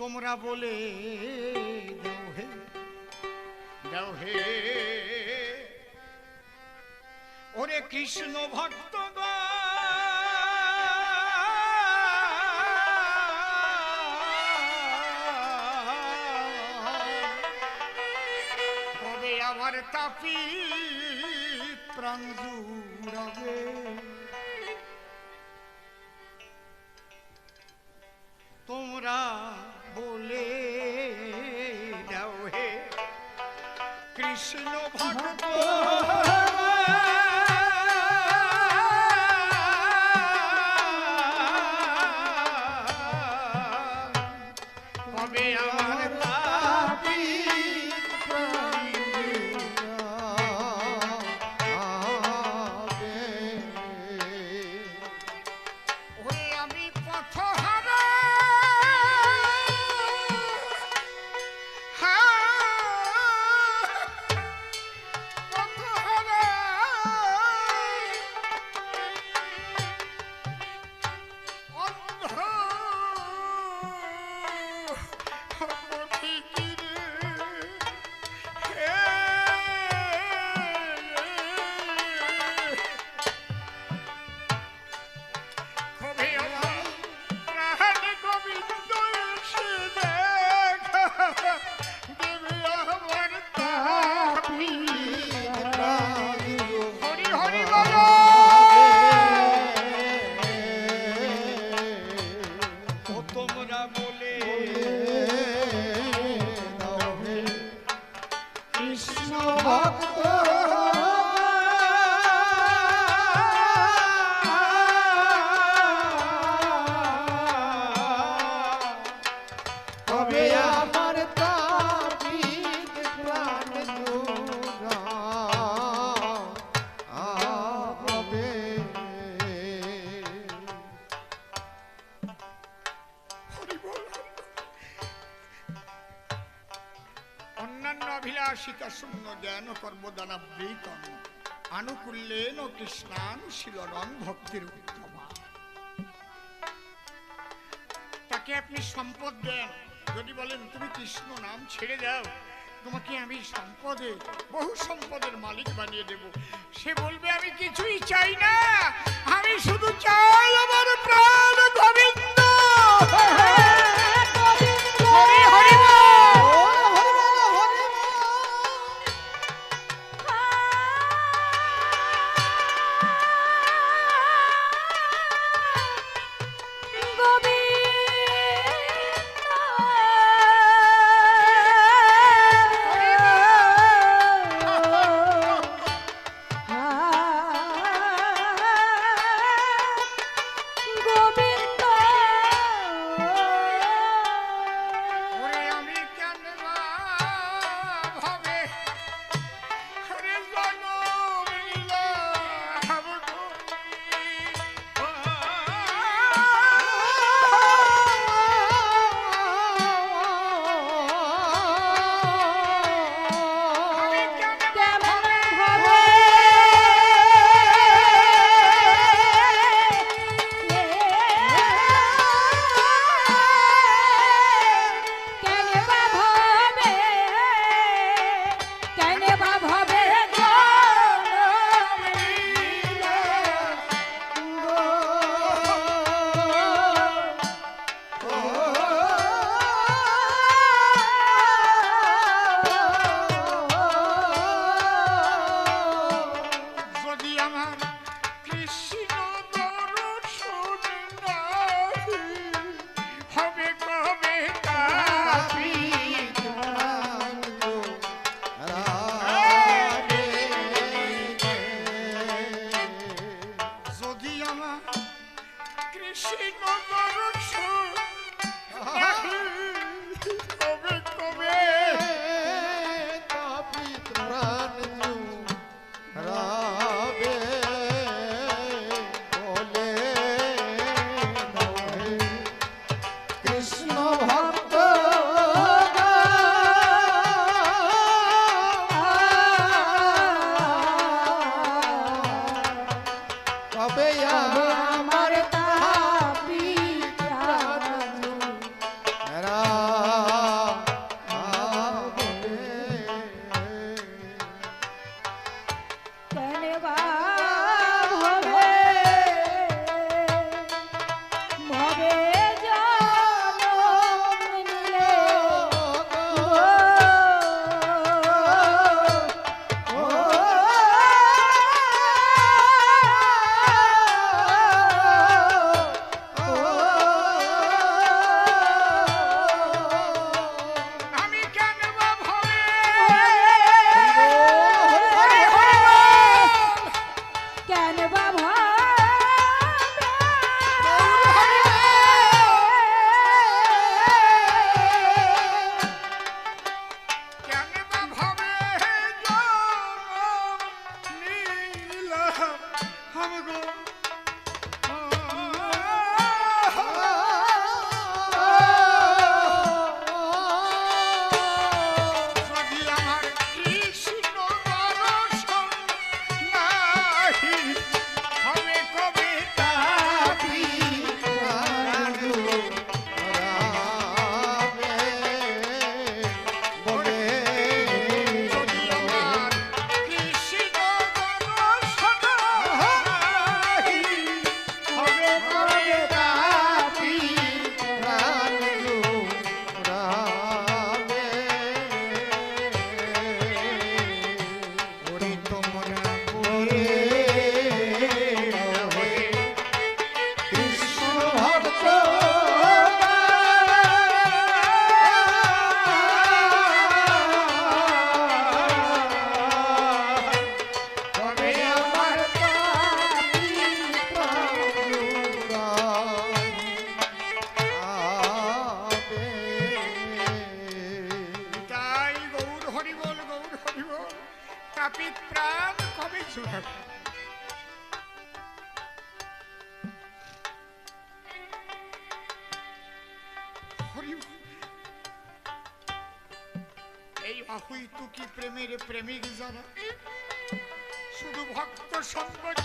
তোমরা বলে দাও হে দাও হে। ওরে কৃষ্ণ ভক্ত কবে আমার তাপি প্রাণ জুড়াবে? তোমরা কৃষ্ণ ভক্ত শূন্য জ্ঞান কর্মদানাবৃত আনুকূল্যেন কৃষ্ণানুশীলন ভক্তির উত্তমা। তাকে আপনি সম্পদ দেন। যদি বলেন, তুমি কৃষ্ণ নাম ছেড়ে দাও, তোমাকে আমি সম্পদে, বহু সম্পদের মালিক বানিয়ে দেব। সে বলবে, আমি কিছুই চাই না। আমি শুধু চাই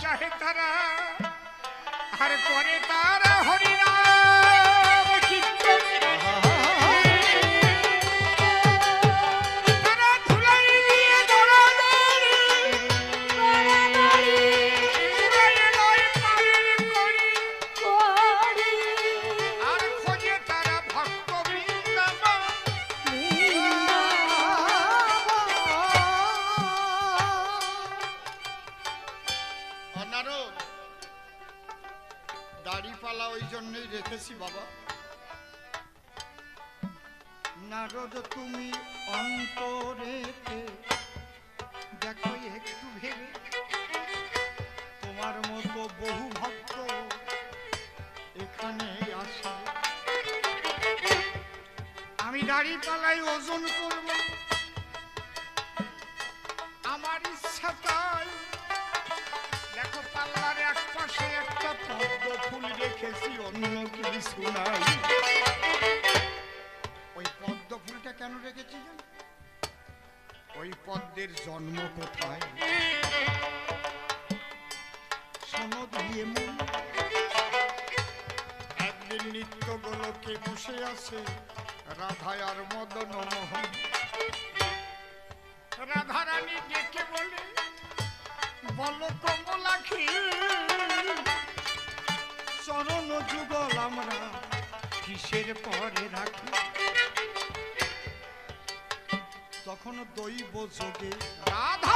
চাহে তারা। আর পরে তারা হরিনাম আমি দাড়িপালাই ওজন করব। আমার ইচ্ছা তাই। দেখো, পাল্লার এক পাশে একটা পদ্ম ফুল রেখেছি, অন্য কিছু নাই। ওই পদ্ম ফুলটা কেন রেখেছি? ওই পদ্মের জন্ম কোথায়? শোনো দিয়ে মন। একদিন নিত্য গোলকে বসে আছে রাধায় আর মদন মোহন। রাধারানী ডেকে বলে, বলো কমলাখি চরণ যুগল আমরা কিসের পরে রাখি? তখন দৈব যোগে রাধা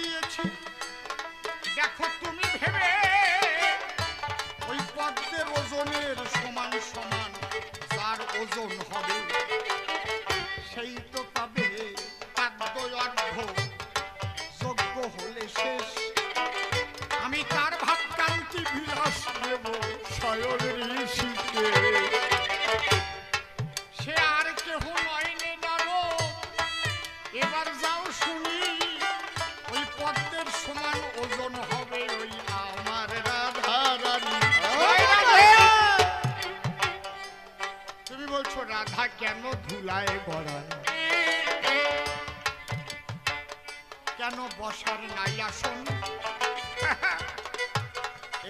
দিয়েছি বসার নাই আসন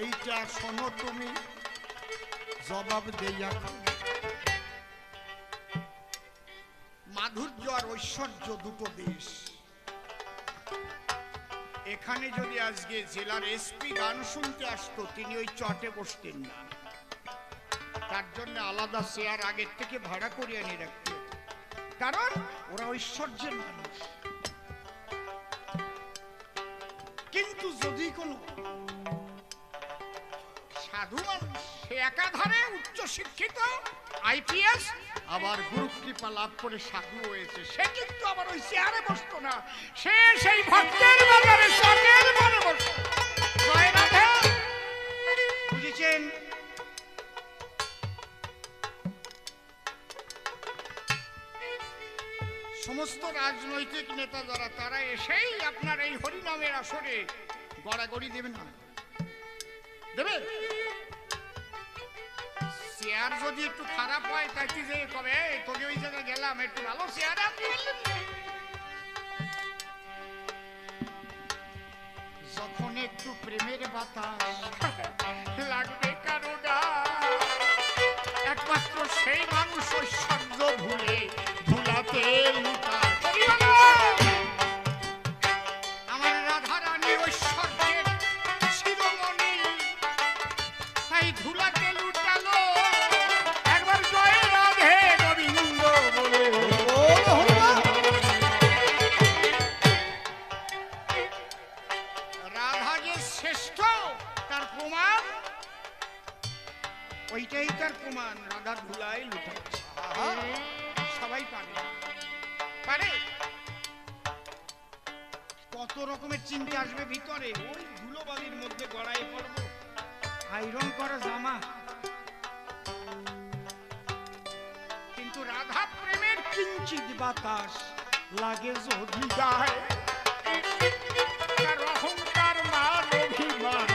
এইটা শোনো তুমি, জবাব দেইয়া মাধুর্য আর ঐশ্বর্য দুটো দেশ। এখানে যদি আজকে জেলার এসপি গান শুনতে আসতো, তিনি ওই চটে বসতেন না। তার জন্য আলাদা চেয়ার আগের থেকে ভাড়া করে এনে রাখতে কারণ ওরা ঐশ্বর্যের মানুষ। কিন্তু যদি কোনো সাধু মানুষ সে একাধারে উচ্চ শিক্ষিত, আইপিএস, আবার গুরু কৃপা লাভ করে সাধু হয়েছে, সে কিন্তু আবার ওই চেয়ারে বসতো না। সে সেই ভক্তের বাজারে চটের বারে বসতো। বুঝেছেন? সমস্ত রাজনৈতিক নেতা যারা তারা এসেই আপনার এই হরিনামের আসরে গড়াগড়ি দেবে না দেবে চেয়ার যদি একটু খারাপ হয়, তাই কি যে কবে তোকে ওই জায়গায় গেলাম, একটু ভালো চেয়ার আপনি বললেন না?" যখন একটু প্রেমের বাতাস লাগবে চিন্তা ভিতরে ওই ধুলোবালির মধ্যে গড়াই পড়ব। আয়রন করা জামা। কিন্তু রাধা প্রেমের কিঞ্চিত বাতাস লাগে যদি গায় অহংকার মান অভিমান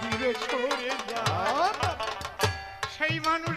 দূরে সরে যায়। সেই মানুষ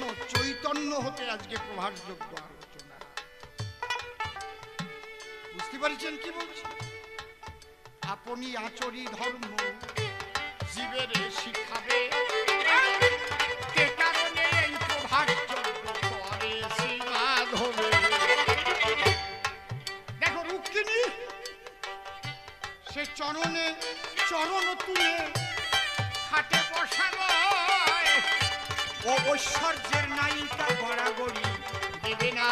কৃষ্ণ চৈতন্য হতে আজকে প্রভাসযোগ্য আলোচনা। বুঝতে পারছেন কি বলছি? আপনি আচরি ধর্ম, জীবের শিখাবে সে চরণে, চরণ তুলে, খাটে বসানো ঐশ্বর্যের নায়িকা গড়াগড়ি। দেবে না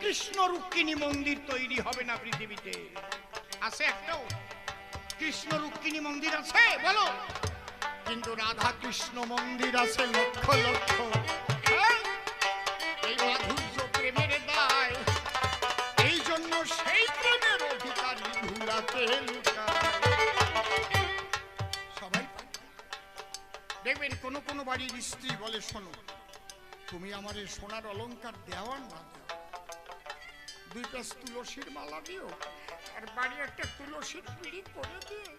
কৃষ্ণ রুক্মিণী মন্দির তৈরি হবে না পৃথিবীতে। আছে একটাও। কৃষ্ণ রুক্মিণী মন্দির আছে, বলো। কিন্তু রাধা কৃষ্ণ মন্দির আছে লক্ষ লক্ষ। হ্যাঁ? এই সবাই দেখবেন কোন কোন বাড়ির স্ত্রী বলে, শোনো তুমি আমার এই সোনার অলংকার দেওয়ার না দুইটা তুলসীর মালা দিও, আর বাড়ি একটা তুলসীর পিড়ি করে দিও।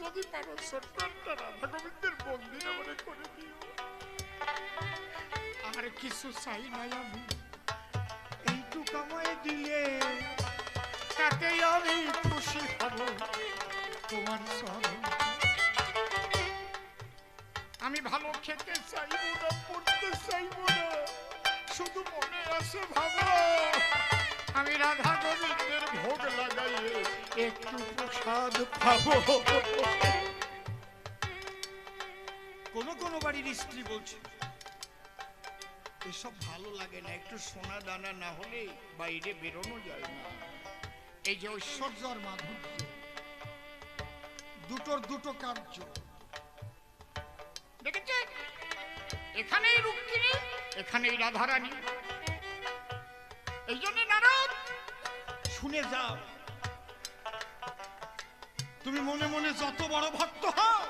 যদি পারো ছোট্ট একটা রাধা গোবিন্দের আমার করে দিও। আর কিছু চাই নাই আমি, এইটুক আমায় দিলে তাতেই আমি খুশি হব, তোমার চরণ আমি ভালো খেতে চাইব না, পড়তে চাইব না। শুধু মনে আছে ভাবো। আমি রাধা গোবিন্দের ভোগ লাগাইয়ে একটু প্রসাদ পাবো। কোন কোন বাড়ির স্ত্রী বলছে, এসব ভালো লাগে না, একটু সোনা দানা না হলে বাইরে বেরোনো যায় না। এই যে ঐশ্বর্য আর মাধুর্য, দুটোর দুটো কার্য। এখানেই রুক্মিণী এখানেই রাধারানী। এই জন্য নারদ শুনে যাও। তুমি মনে মনে যত বড় ভক্ত হও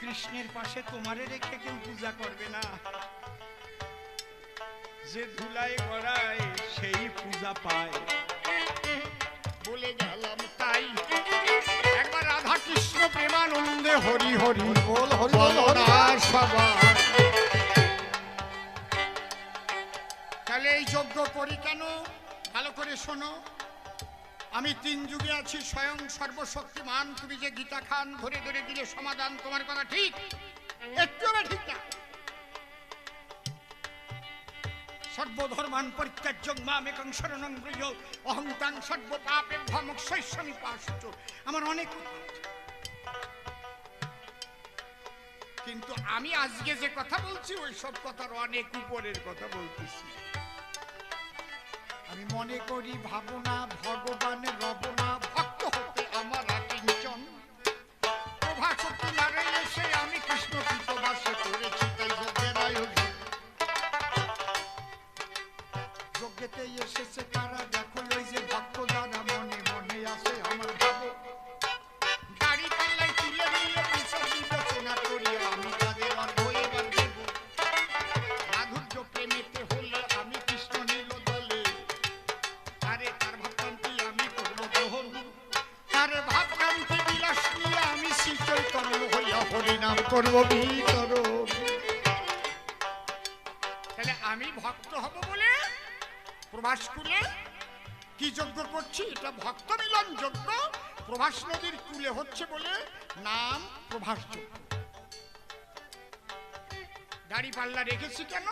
কৃষ্ণের পাশে তোমারে রেখে কেউ পূজা করবে না। যে ধুলায় গড়ায় সেই পূজা পায়। বলে গেলাম তাই। একবার রাধা কৃষ্ণ প্রেমানন্দে হরি হরি বল হরি বল এই যজ্ঞ করি কেন? ভালো করে শোনো। আমি তিন যুগে আছি, স্বয়ং সর্বশক্তিমান। তুমি যে গীতা খান ধরে ধরে দিলে সমাধান, তোমার কথা ঠিক? একটু ঠিক না। সর্বধর্মান পরিত্যাজ্য মামেকং শরণং ব্রজ অহংতাং সর্ব পাপে ভমক শৈশ্বমী পাশুচ আমার অনেক কিন্তু আমি আজকে যে কথা বলছি, ওই সব কথার অনেক উপরের কথা বলতেছি। আমি মনে করি ভাবনা ভগবান রবনা প্রভাস কুলে কি যজ্ঞ করছি? এটা ভক্ত মিলন যজ্ঞ। প্রভাস নদীর কুলে হচ্ছে বলে নাম প্রভাস যজ্ঞ। দাড়ি পাল্লা রেখেছি কেন?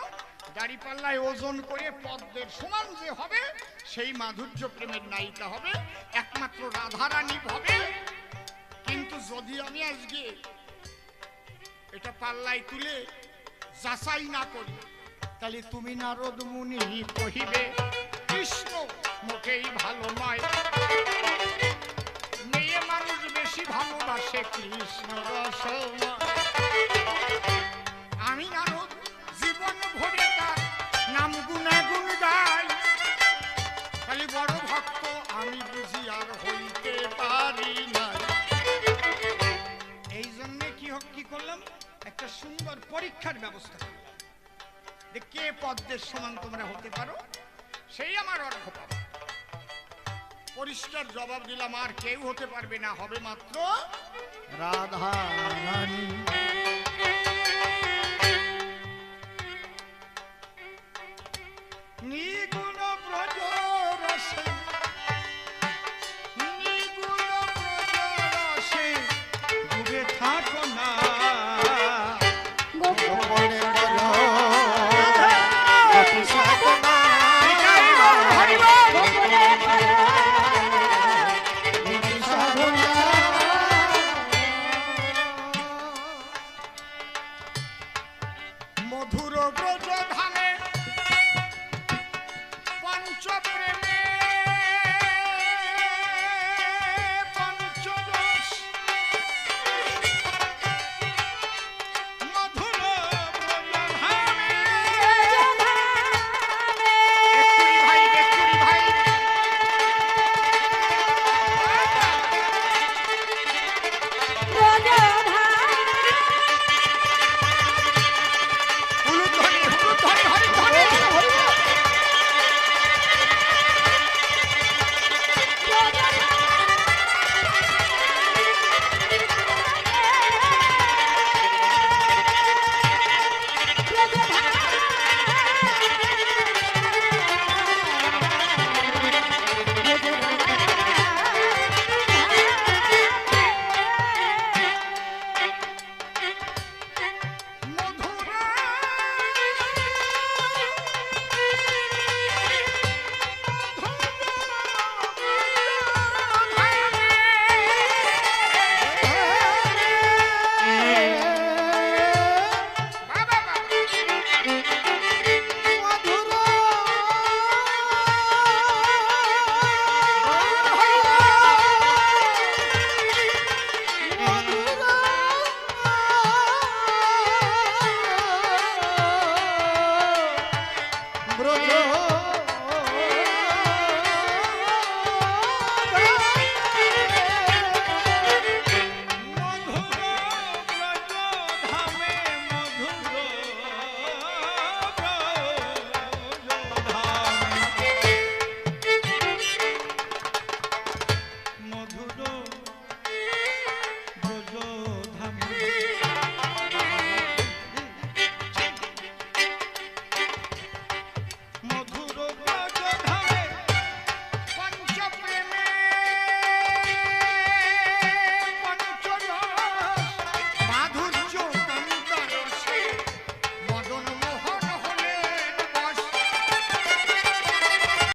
দাড়ি পাল্লায় ওজন করে পদ্মের সমান যে হবে, সেই মাধুর্য প্রেমের নায়িকা হবে, একমাত্র রাধারানী হবে। কিন্তু যদি আমি আজকে এটা পাল্লায় তুলে যাচাই না করি তাহলে তুমি নারদ মুনি কহিবে, কৃষ্ণ মোটেই ভালো নয়। মেয়ে মানুষ বেশি ভালোবাসে কৃষ্ণ রসময় দিলাম আর কেউ হতে পারবে না হবে মাত্র রাধা রানী।